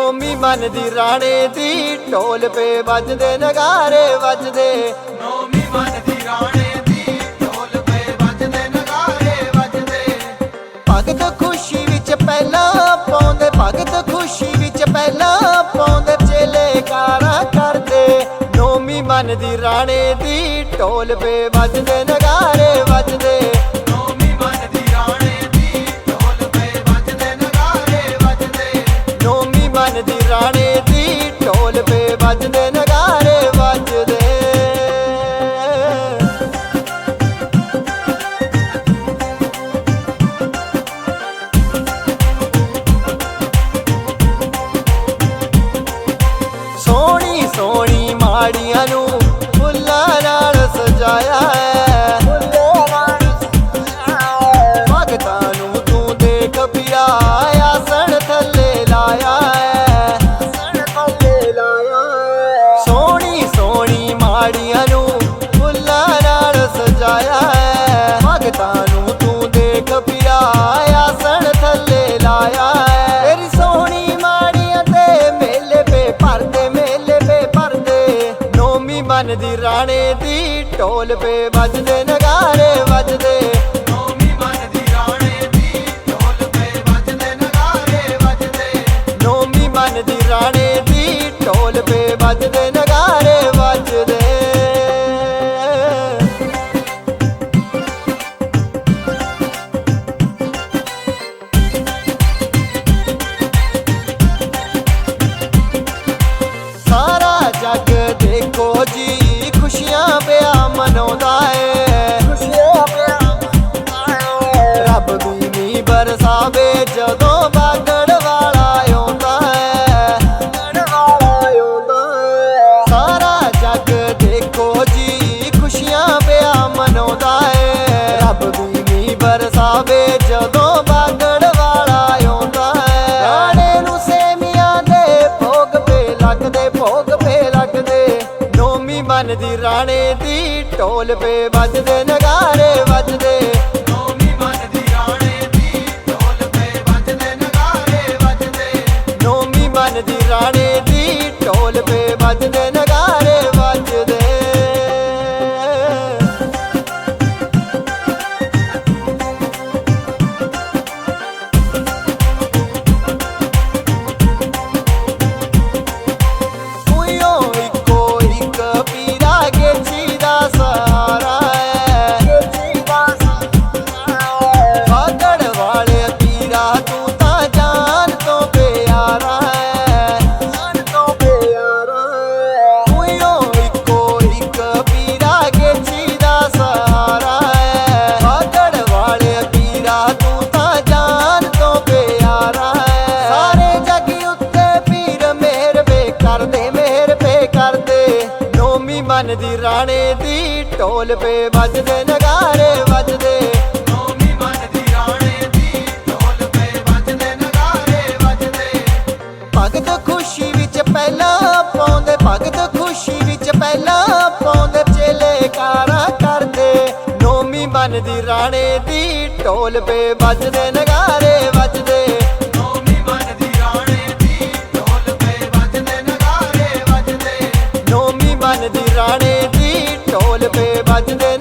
ਨੋਮੀ ਮਨ ਦੀ ਰਾਣੇ ਦੀ ਢੋਲ ਪੇ ਵੱਜਦੇ ਨਗਾਰੇ ਵੱਜਦੇ। ਨੌਵੀਂ ਮਨ ਦੀ ਰਾਣੇ ਦੀ ਢੋਲ ਪਏ ਵੱਜਦੇ ਨਗਾਰੇ ਵੱਜਦੇ। ਭਗਤ ਖੁਸ਼ੀ ਵਿੱਚ ਪਹਿਲਾਂ ਪਾਉਂਦੇ ਭਗਤ ਖੁਸ਼ੀ ਵਿੱਚ ਪਹਿਲਾਂ ਪਾਉਂਦੇ ਚੇਲੇ ਕਾਰਾ ਕਰਦੇ। ਨੋਮੀ ਮਨ ਦੀ ਰਾਣੇ ਦੀ ਢੋਲ ਪੇ ਵੱਜਦੇ ਨਗਾਰੇ ਵੱਜਦੇ। ਵੱਜਦੇ ਨਗਾਰੇ ਵੱਜਦੇ। ਸੋਹਣੀ ਸੋਹਣੀ ਮਾੜੀਆਂ ਨੂੰ ਫੁੱਲਾਂ ਨਾਲ ਸਜਾਇਆ ਹੈ। ਭਗਤਾਂ ਨੂੰ ਤੂੰ ਦੇਖ ਪਿਆ ਆਸਣ ਥੱਲੇ ਲਾਇਆ ਮਨ ਦੀ ਰਾਣੇ ਦੀ ਢੋਲ ਪੇ ਵੱਜਦੇ ਨਗਾਰੇ ਵੱਜਦੇ ਨੌਵੀਂ ਮਨ ਦੀ ਰਾਣੇ ਦੀ ਢੋਲ ਪਏ ਵੱਜਦੇ ਨਗਾਰੇ ਵੱਜਦੇ। ਨੋਮੀ ਮਨ ਦੀ ਰਾਣੇ ਦੀ ਢੋਲ ਪੇ ਵੱਜਦੇ। ਜੱਗ ਦੇਖੋ ਜੀ, ਖੁਸ਼ੀਆਂ ਪਿਆ ਮਨਾਉਂਦਾ ਏ। ਰੱਬ ਵੀ ਮੀਂਹ ਬਰਸਾਵੇ ਜਦੋਂ ਬਾਗੜ ਵਾਲਾ ਆਉਂਦਾ ਹੈ ਰਾਣੇ ਨੂੰ ਸੇਮੀਆਂ ਦੇ ਭੋਗ ਪੇ ਲੱਗਦੇ, ਭੋਗ ਪੇ ਲੱਗਦੇ। ਨੋਮੀ ਮਨ ਦੀ ਰਾਣੇ ਦੀ ਢੋਲ ਪੇ ਵੱਜਦੇ, ਨਗਾਰੇ ਵੱਜਦੇ। ਨੌਵੀਂ ਮਨ ਰਾਣੇ ਦੀ ਢੋਲ ਪਏ ਵੱਜਦੇ, ਨਗਾਰੇ ਵੱਜਦੇ। ਨੋਮੀ ਮਨ ਦੀ ਰਾਣੇ ਦੀ ਢੋਲ ਪੇ ਵੱਜਦੇ ਮਨ ਦੀ ਰਾਣੇ ਦੀ ਢੋਲ ਪੇ ਵੱਜਦੇ ਨਗਾਰੇ ਵੱਜਦੇ। ਨੌਵੀਂ ਮਨ ਦੀ ਰਾਣੇ ਦੀ ਢੋਲ ਪਏ ਵੱਜਦੇ ਨਗਾਰੇ ਵੱਜਦੇ। ਭਗਤ ਖੁਸ਼ੀ ਵਿੱਚ ਪਹਿਲਾਂ ਪਾਉਂਦੇ ਭਗਤ ਖੁਸ਼ੀ ਵਿੱਚ ਪਹਿਲਾਂ ਪਾਉਂਦੇ ਚੇਲੇ ਕਾਰਾ ਕਰਦੇ। ਨੋਮੀ ਮਨ ਦੀ ਰਾਣੇ ਦੀ ਢੋਲ ਪੇ ਵੱਜਦੇ ਨਗਾਰੇ ਵੱਜਦੇ